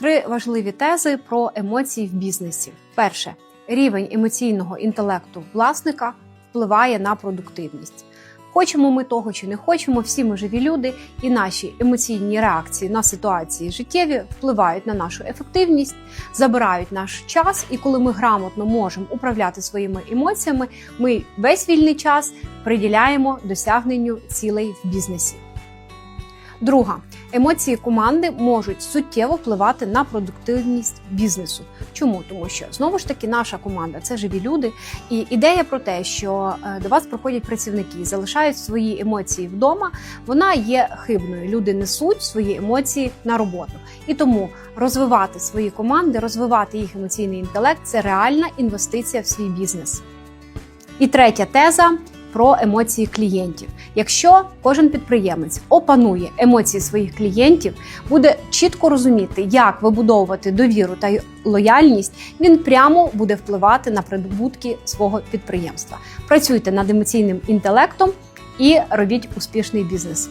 Три важливі тези про емоції в бізнесі. Перше, рівень емоційного інтелекту власника впливає на продуктивність. Хочемо ми того чи не хочемо, всі ми живі люди, і наші емоційні реакції на ситуації життєві впливають на нашу ефективність, забирають наш час. І коли ми грамотно можемо управляти своїми емоціями, ми весь вільний час приділяємо досягненню цілей в бізнесі. Друга емоції команди можуть суттєво впливати на продуктивність бізнесу. Чому? Тому що знову ж таки наша команда це живі люди, і ідея про те, що е, до вас приходять працівники залишають свої емоції вдома, вона є хибною. Люди несуть свої емоції на роботу, і тому розвивати свої команди, розвивати їх емоційний інтелект це реальна інвестиція в свій бізнес. І третя теза про емоції клієнтів. Якщо кожен підприємець опанує емоції своїх клієнтів, буде чітко розуміти, як вибудовувати довіру та лояльність, він прямо буде впливати на прибутки свого підприємства. Працюйте над емоційним інтелектом і робіть успішний бізнес.